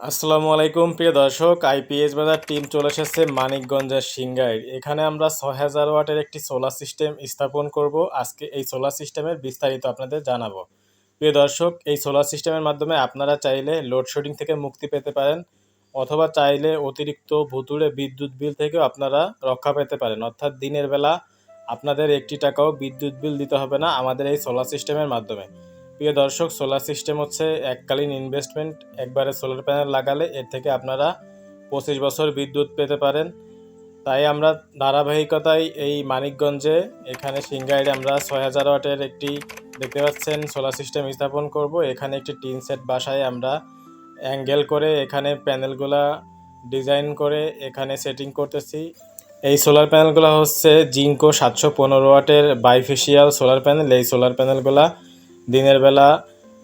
আসসালামু আলাইকুম, প্রিয় দর্শক। আইপিএস বাজার টিম চলে এসেছে মানিকগঞ্জের সিংগাইর এখানে আমরা ছয় হাজার ওয়াটের একটি সোলার সিস্টেম স্থাপন করব। আজকে এই সোলার সিস্টেমের বিস্তারিত আপনাদের জানাব। প্রিয় দর্শক, এই সোলার সিস্টেমের মাধ্যমে আপনারা চাইলে লোডশেডিং থেকে মুক্তি পেতে পারেন, অথবা চাইলে অতিরিক্ত ভুতুড়ে বিদ্যুৎ বিল থেকেও আপনারা রক্ষা পেতে পারেন। অর্থাৎ দিনের বেলা আপনাদের একটি টাকাও বিদ্যুৎ বিল দিতে হবে না আমাদের এই সোলার সিস্টেমের মাধ্যমে। প্রিয় দর্শক সোলার সিস্টেম হচ্ছে এককালীন ইনভেস্টমেন্ট একবারে সোলার প্যানেল লাগালে এর থেকে আপনারা পঁচিশ বছর বিদ্যুৎ পেতে পারেন। তাই আমরা ধারাবাহিকতায় এই মানিকগঞ্জে, এখানে সিংগাইডে আমরা ছয় হাজার ওয়াটের একটি দেখতে পাচ্ছেন সোলার সিস্টেম স্থাপন করব। এখানে একটি টিন সেট বাসায় আমরা অ্যাঙ্গেল করে এখানে প্যানেলগুলা ডিজাইন করে এখানে সেটিং করতেছি। এই সোলার প্যানেলগুলো হচ্ছে জিঙ্কো সাতশো পনেরো ওয়াটের বাইফেশিয়াল সোলার প্যানেল এই সোলার প্যানেলগুলা দিনের বেলা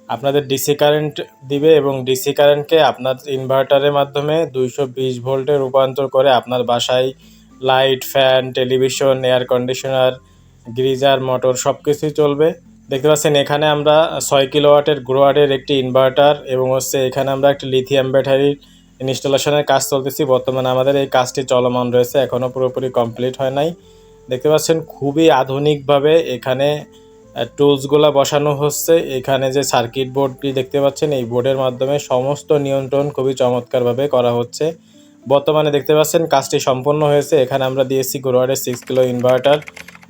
আপনাদের ডিসি কারেন্ট দিবে এবং ডিসি কারেন্টকে আপনার ইনভার্টারের মাধ্যমে দুইশো বিশ ভোল্টে রূপান্তর করে আপনার বাসায় light, fan, television, air conditioner geyser motor সব কিছুই চলবে। দেখতে পাচ্ছেন, এখানে আমরা ছয় কিলোওয়াটের গ্রোয়ারের একটি ইনভার্টার এবং হচ্ছে এখানে আমরা একটি লিথিয়াম ব্যাটারির ইনস্টলেশনের কাজ চলতেছি। বর্তমানে আমাদের এই কাজটি চলমান রয়েছে এখনও পুরোপুরি কমপ্লিট হয় নাই। দেখতে পাচ্ছেন, খুবই আধুনিকভাবে এখানে টুলসগুলো বসানো হচ্ছে। এখানে যে সার্কিট বোর্ডটি দেখতে পাচ্ছেন, এই বোর্ডের মাধ্যমে সমস্ত নিয়ন্ত্রণ খুবই চমৎকারভাবে করা হচ্ছে। বর্তমানে দেখতে পাচ্ছেন, কাজটি সম্পন্ন হয়েছে। এখানে আমরা দিয়েছি গোরোয়ারের সিক্স কিলো ইনভার্টার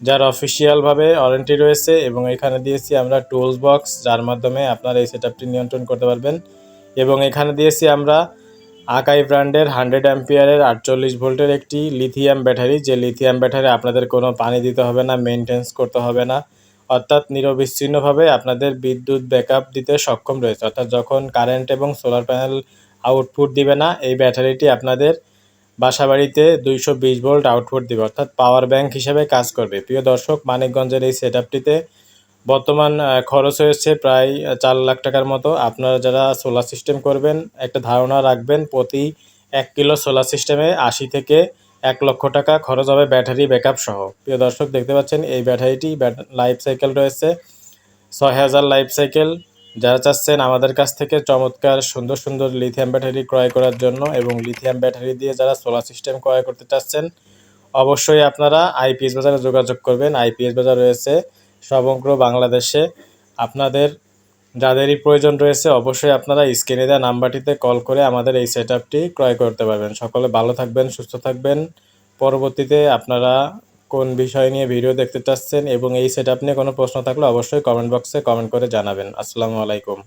যার অফিসিয়ালভাবে ওয়ারেন্টি রয়েছে এবং এখানে দিয়েছি আমরা টুলস বক্স যার মাধ্যমে আপনার এই সেটআপটি নিয়ন্ত্রণ করতে পারবেন। এবং এখানে দিয়েছি আমরা আকাই ব্র্যান্ডের হান্ড্রেড অ্যাম্পিয়ারের আটচল্লিশ ভোল্টের একটি লিথিয়াম ব্যাটারি যে লিথিয়াম ব্যাটারি আপনাদের কোনো পানি দিতে হবে না মেনটেন্স করতে হবে না। অর্থাৎ নিরবিচ্ছিন্নভাবে আপনাদের বিদ্যুৎ ব্যাকআপ দিতে সক্ষম রয়েছে। অর্থাৎ যখন কারেন্ট এবং সোলার প্যানেল আউটপুট দিবে না, এই ব্যাটারিটি আপনাদের বাসাবাড়িতে দুইশো বিশ ভোল্ট আউটপুট দিবে। অর্থাৎ পাওয়ার ব্যাংক হিসেবে কাজ করবে। প্রিয় দর্শক, মানিকগঞ্জের এই সেট বর্তমান খরচ হয়েছে প্রায় চার লাখ টাকার মতো। আপনারা যারা সোলার সিস্টেম করবেন, একটা ধারণা রাখবেন, প্রতি এক কিলো সোলার সিস্টেমে আশি থেকে এক লক্ষ টাকা খরচ হবে ব্যাটারি ব্যাকআপ সহ। প্রিয় দর্শক, দেখতে পাচ্ছেন, এই ব্যাটারিটি লাইফ সাইকেল রয়েছে। ছয় হাজার লাইফ সাইকেল। যারা চাচ্ছেন আমাদের কাছ থেকে চমৎকার, সুন্দর সুন্দর লিথিয়াম ব্যাটারি ক্রয় করার জন্য এবং লিথিয়াম ব্যাটারি দিয়ে যারা সোলার সিস্টেম ক্রয় করতে চাচ্ছেন, অবশ্যই আপনারা আইপিএস বাজারে যোগাযোগ করবেন। আইপিএস বাজার রয়েছে সমগ্র বাংলাদেশে। আপনাদের যাদেরই প্রয়োজন রয়েছে অবশ্যই আপনারা স্ক্রিনে দেওয়া নাম্বারটিতে কল করে আমাদের এই সেট ক্রয় করতে পারবেন। সকলে ভালো থাকবেন, সুস্থ থাকবেন। পরবর্তীতে আপনারা কোন বিষয় নিয়ে ভিডিও দেখতে চাচ্ছেন এবং এই সেট নিয়ে কোনো প্রশ্ন থাকলে অবশ্যই কমেন্ট বক্সে কমেন্ট করে জানাবেন। আসসালামু আলাইকুম।